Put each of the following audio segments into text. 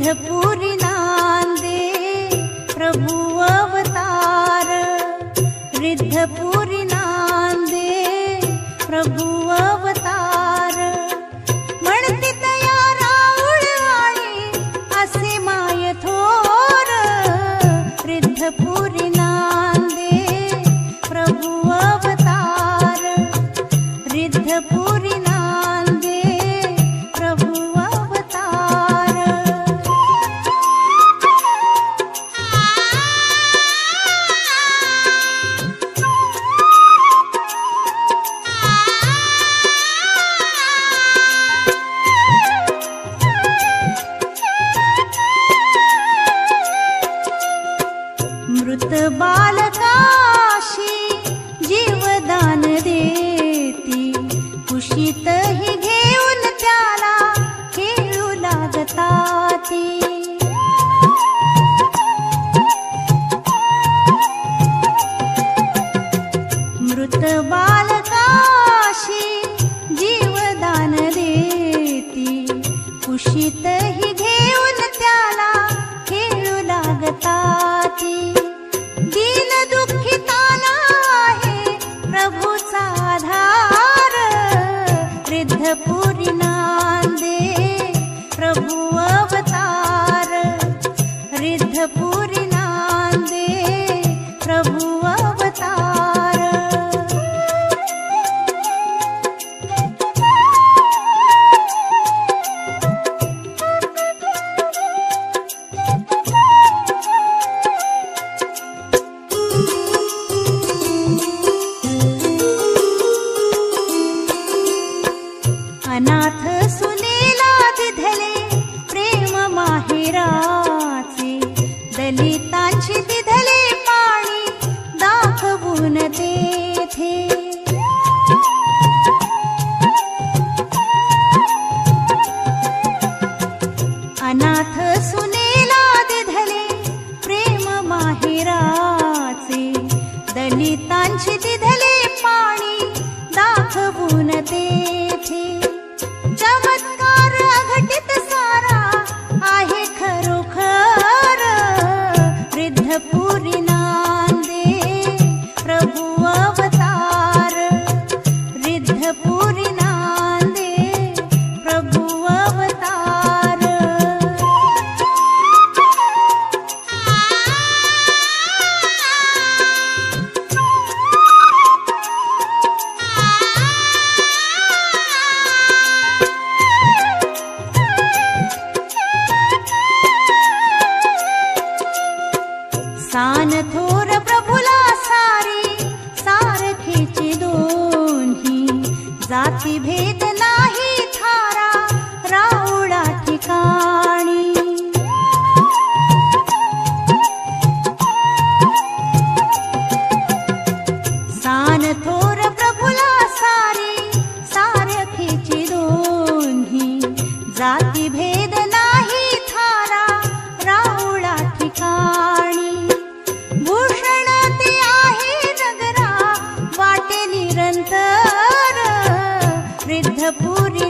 पुरिदा दे प्रभु अवतार वृद्धपु कुशीत ही घेऊन त्याला खेळू लागता मृत बालकाशी जीवदान देती. कुशीत ही घेऊन त्याला खेळू लागता. है पू अनाथ सुनेला दिधले प्रेम माहेराचे. दलितांची दिधले पाणी दाखवून ते चमत्कार जाती भेद रिद्धपुरी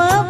apa